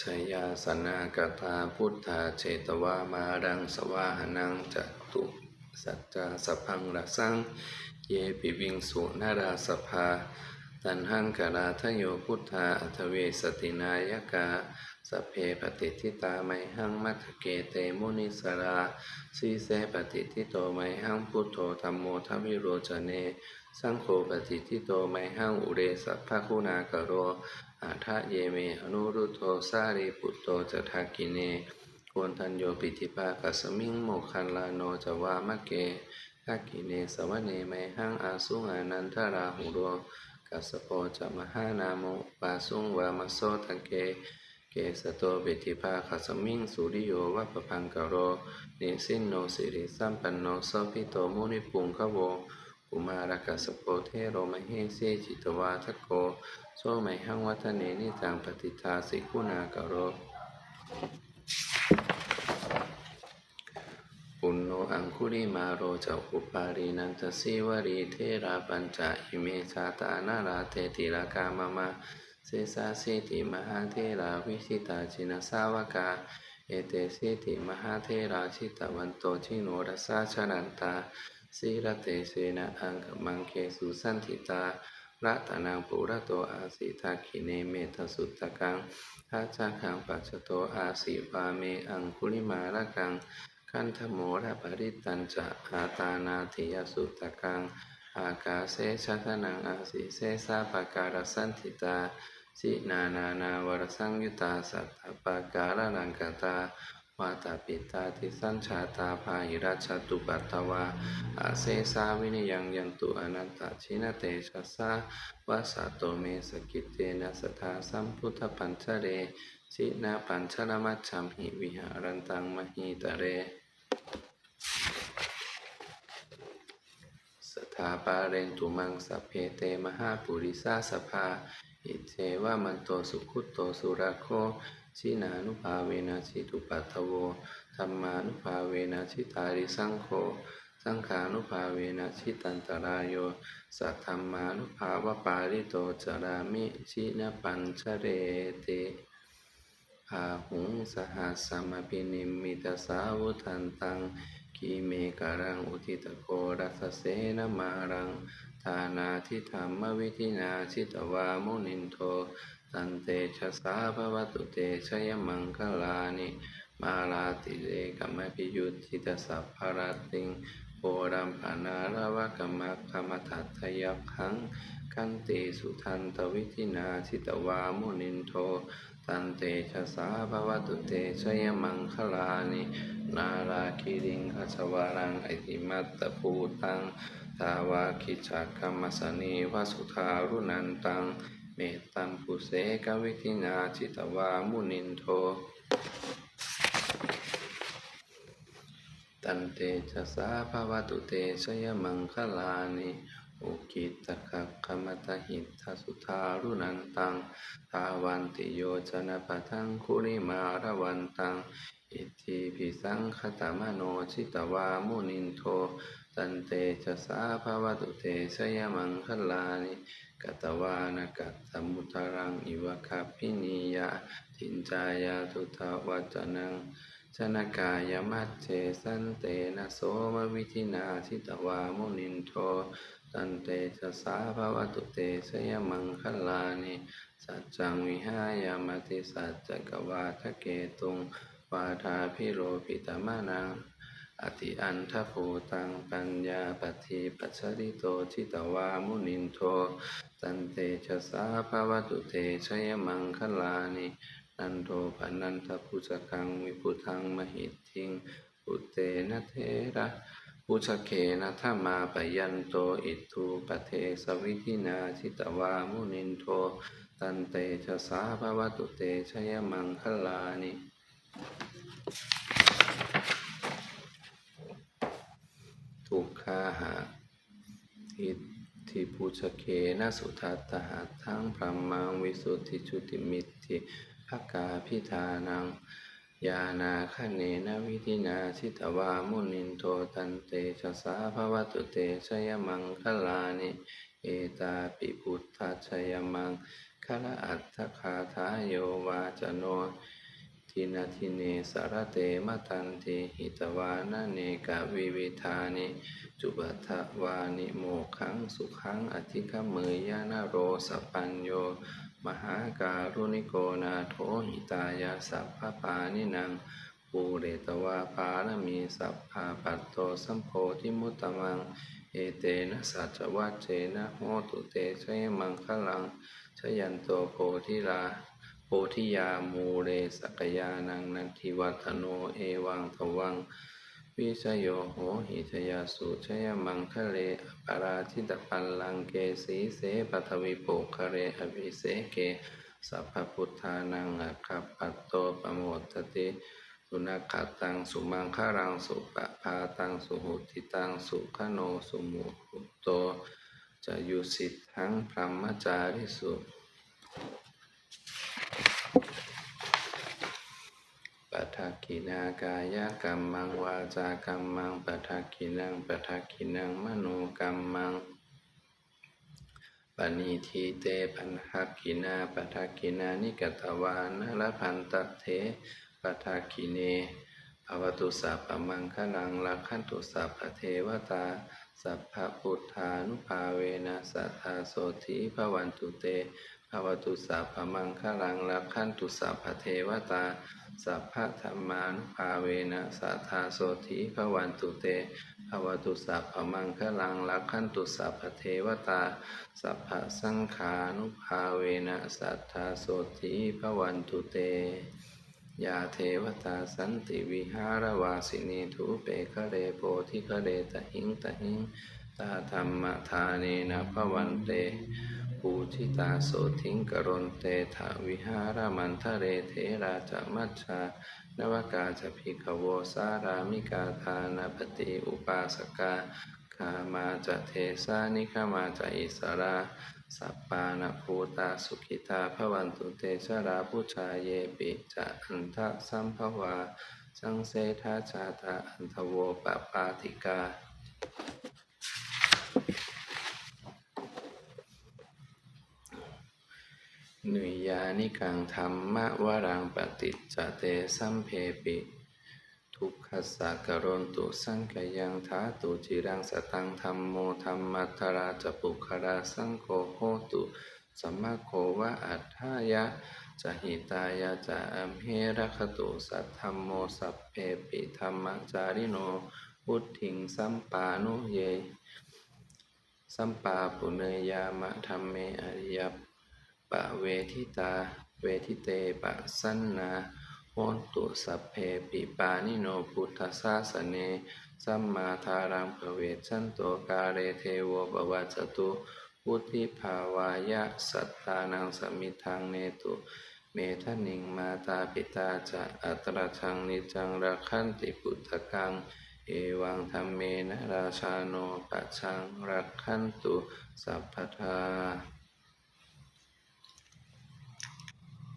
ชยาสนากตาพุทธาเจตวามารังสวาหนังจตุสัจจาสพังระสัง เยปิวิงสุนาราสภา ตันหังกราทโยพุทธาอัทเวสตินายกาสเพปฏิทิตาไมหังมัทเกเตมุนิสราสีเสปฏิทิโตไมหังพุทโธธรรมโมทวิโรจเน สังโฆปฏิทิโตไมหังอุเรสัพพคุณากโร อาทะเยเม อนุรุโตสารีปุตโตจะทักกิเนโกนทันโยปิติภาคัสมิงโมคันลาโนจะวามะเกทักกิเนสวเนไมหังอาสุงานันทราหุโรกัสโปจะมหานาโมปาสุงวามโสทังเกเกสโตปิติภาคัสมิงสุริโยวัปพังกโร เนสินโนสิริสัมปันโนโสภิโตมุนิปุงคะโว กุมารกัสสโปเทโรมเหสีจิตวาทโกโสไมหังวัฒเนนิจังปฏิทาสิกุณากโรปุณโนอังคุริมาโรจะอุปารีนันทสิวรีเทราปัญจอิเมชาตานาราเทติรากามมาเสสาสิติมหาเทราวิชิตาจินสาวกา เอเตสิติมหาเทราชิตวันโตชิโนรสาชนันตาสีรเตเสนะอังกมังเคสุสันติตารัตนังปุระโตอาสิทักขิเนเมทสุตตะกังทัจจาคังปัจจโตอาสิวาเมอังคุลิมาละกังคันธโมระปริตันจะอาตานาติยสุตตะกังอากาเสชะทนังอาสิเสสาปการสันติตา สินานานาวรสังยุตาสัตตปะการนังกตาวาตาปิตาทิสัญชาตาภาหิราชตุปัตตวาอาเซสาวินยังยันตุอนันตชินเตชะสาวาสาโตเมสกิเตนะสทาสัมพุทธปัญชเรชินาปัญชรมัจฉัมหิวิหารันตังมหิตเร สถาปาเรนตุมังสเพเตมหาปุริสาสภา อิเทวามันโตสุขุตโตสุรโคชินานุภาเวนะชิตุปัตโวธรรมานุภาเวนะชิตาริสังโฆสังขานุภาเวนะชิตันตรายโยสัทธรรมานุภาวปาริโตจารามิชินปัญชเรติพาหุงสหัสสมพินิมิตาสาวุทันตัง กีเมการังอุทิตโกรัสเสนมารังทานาทิธรรมวิธินาชิตวามุนินโทตันเตชะสาภวตุเตชยมังคลานิมาลาติเลกัมปิยุทธิตสัพพารติงโพรัมปนารวะกมะกมทัตถยักขังกันติสุทันตวิธินาชิตวามุนินโทตันเตชะสาภวตุเตชยมังคลานิ นาราคิริงคชวารังไอติมัตตภูตังทาวาคิจักขมัสนีวสุธารุนันตัง เมตตัมปุเสกวิธินาจิตวามุนินโทตันเตชะสาภาวตุเตชยมังคลานิ โอุกิตคักขมตหิตาสุธารุนันตังทาวันติโยชนะปะทังคุริมาระวันตัง อิทิพิสังคตมโนชิตวามุนินโท ตันเตชะสาภวตุเตชยมังคลานิกตวานกัตตมุตรังอิวะคัพพินียะทินจายาทุทวัจนังชนกายมัจเจสันเตนะโสมวิธินาทิตวามุนินโท ตันเตชะสาภวตุเตชยมังคลานิสัจจังวิหายามติสัจจกวาทะเกตุงวาทาพิโรปิตมะนังอติอันทภูตังปัญญาปฏิปัจฉริโตทิตวามุนินโท ตันเตชะสาภวตุเตชยมังคลานินันโทปนันทพุชกังวิพุทังมหิตทิงปุเตนะเทระ พุชเคนะธรรมาปยันโตอิทูปเทสวิธินาชิตวามุนินโท ตันเตชะสาภวตุเตชยมังคลานิทุกขาหาทิทิพุชเคนะสุทัตตหะทั้งพรหมังวิสุทธิจุติมิตติภกาพิธานัง ยานาคเนนวิธินาชิตวามุนินโทตันเตชะสาภวตุเตชยมังคลานิ เอตาปิพุทธชยมังคละอัตถคาทาโยวาจโนทินาทิเนสารเตมตันติหิตวานะเนกะวิวิธานิ จุบัทวานิโมขังสุขังอธิคเมยยานาโรสปัญโย มหาการุณิโกนาโถหิตายาสัพพปานินังปูเรตวาปารมีสัพพาปัตโตสัมโพธิมุตตมัง เอเตนะสัจวัจเจนะโหตุเตชยมังคลังชยันโตโพธิลาโพธิยามูเรสกยานังนันทิวัฒโนเอวังทวัง วิชโยโหหิทยาสุชยมังคะเลอปาราชิตปัลลังเกสีเสปัทวิโปคะเรอภิเสเกสัพพุทธานังอัคคปัตโตปโมทติสุนัขขตังสุมังคารังสุปะพาตังสุหุติตังสุขโนสุมุหุโตจะยุสิทธังพรหมจาริสุ ปัทากินากายกรรมังวาจากรรมังปัทากินังปัทากินังมโนกรรมังปณิทีเตปันหักกินาปัทากินานิกตวานละพันตเถปัทากิเนภวตุสัพพมังคลังลักขันตุสัพพเทวตา สัพพพุทธานุภาเวนะสัทธาโสธิภวันตุเตภวตุสัพพมังคลังลักขันตุสัพพเทวตา สัพพะธรรมานุภาเวนะสัทธาโสธิภวันตุเตภวตุสัพพมังคลังลักขันตุสัพพเทวตา สัพพะสังขานุภาเวนะสัทธาโสธิภวันตุเตยาเทวตาสันติวิหารวาสินีทุเปคะเรโพธิคะเรตหิงตหิงตาธรรมทาเนนะภวันเต ปูชิตาโสทิงกรณเตถาวิหารมันทะเรเทราจมัชชานวกาจะพิกโวสารามิกาทานาปฏิอุปาสกาคามาจะเทสานิคามาจะอิสราสัปปานะภูตาสุขิตาภวันตุเตชราผู้ชายเยปิจะอันทะสัมภวาสังเสทาชาตาอันทโวปปาติกา นุยยานิกังธรรมะวรังปฏิจจเตสัมเพปิ ทุกขสะกรณตุสังกยังทาตุจิรังสตังธรรมโมธรรมัทราจปุคราสังโฆโหตุสัมมาโควะอัฏฐายะจะหิตายะจะอัมเหระคตุสัทธัมโมสัพเพปิธรรมจาริโนพุทธิงสัมปานุเย สัมปาปุเนยามะธรรมเมอริย ปะเวทิตา เวทิเตปะสันนาโหนตุสัพเพปิปานิโนพุทธสาสเน สัมมาทารังภเวชันโตกาเรเทวปวัจตุพุทธิภาวายะสัตตานังสมิทังเนตุเมทนิงมาตาปิตาจะอัตราชังนิจังรักขันติพุทธกัง เอวังธรรมเมนะราชาโนปัจฉังรักขันตุสัพพทา